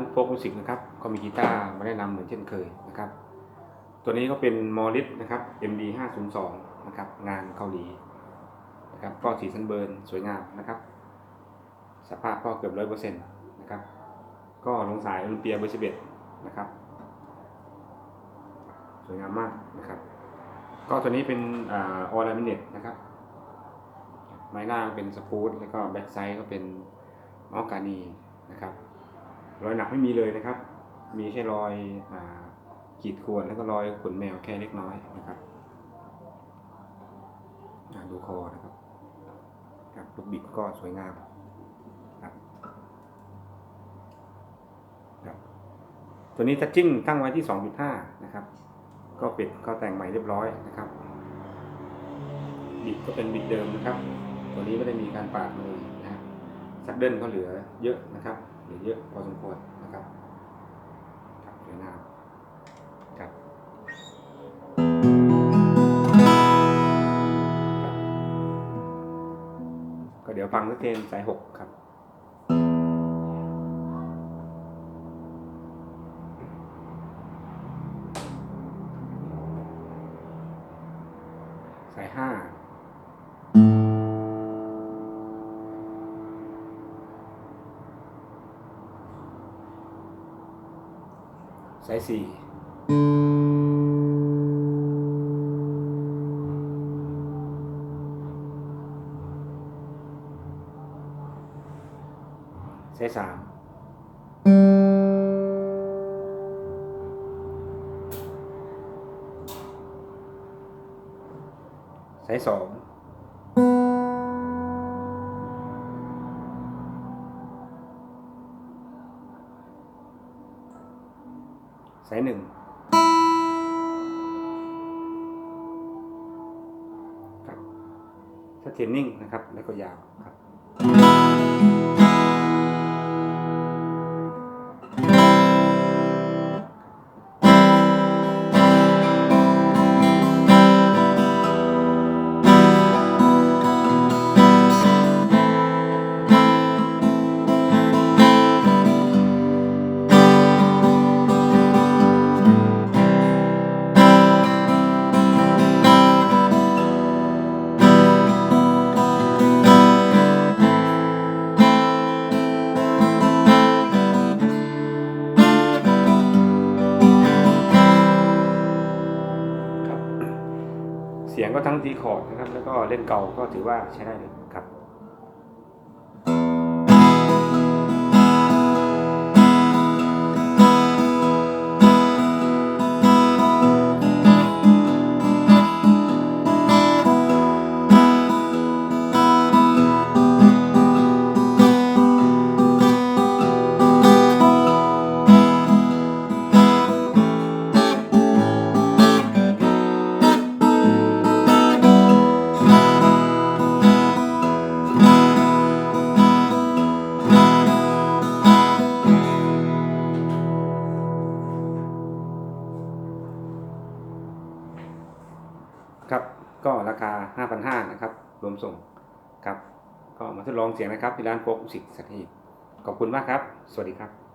สวัสดีครับวันนี้ร้านโฟกมิวสิกนะครับก็มีกีตาร์มาแนะนำเหมือนเช่นเคยนะครับ ตัวนี้ก็เป็นมอริสนะครับ MD 502นะครับ งานเกาหลีนะครับก็สีสันเบิร์นสวยงามนะครับ สภาพก็เกือบร้อยเปอร์เซ็นต์นะครับ ก็ลงสายโอลิมเปียเบอร์สิบเอ็ดนะครับ สวยงามมากนะครับ ก็ตัวนี้เป็นออร์ลามิเนตนะครับ ไม้หน้าเป็นสปูตแล้วก็แบ็กไซด์ก็เป็นมอกานีนะครับ รอยหนักไม่มีเลยนะครับ มีแค่รอยอขีดข่วนแล้วก็รอยขนแมวแค่เล็กน้อยนะครับดูคอนะครับครับลูกบิดก็สวยงามครับครับตัวนี้ทัชจิ้งตั้งไว้ที่ 2.5 นะครับ ก็ปิดก็แต่งใหม่เรียบร้อยนะครับ บิดก็เป็นบิดเดิมนะครับ ตัวนี้ไม่ได้มีการปาดเลยนะซัดเดิลก็เหลือเยอะนะครับ ลือเยอะพอสมควรนะครับครับสวยงามครับครับก็เดี๋ยวฟังสักเพลงสายหกครับสายห้า สายสี่สายสามสายสอง สายหนึ่งครับถ้าเทรนนิ่งนะครับ แล้วก็ยาวครับ สียงก็ทั้งดีคอร์ดนะครับ แล้วก็เล่นเก่าก็ถือว่าใช้ได้เลย ครับก็ราคา 5,500นะครับรวมส่งครับ ก็มาทดลองเสียงนะครับที่ร้านโฟกสิกสัตหีบขอบคุณมากครับ สวัสดีครับ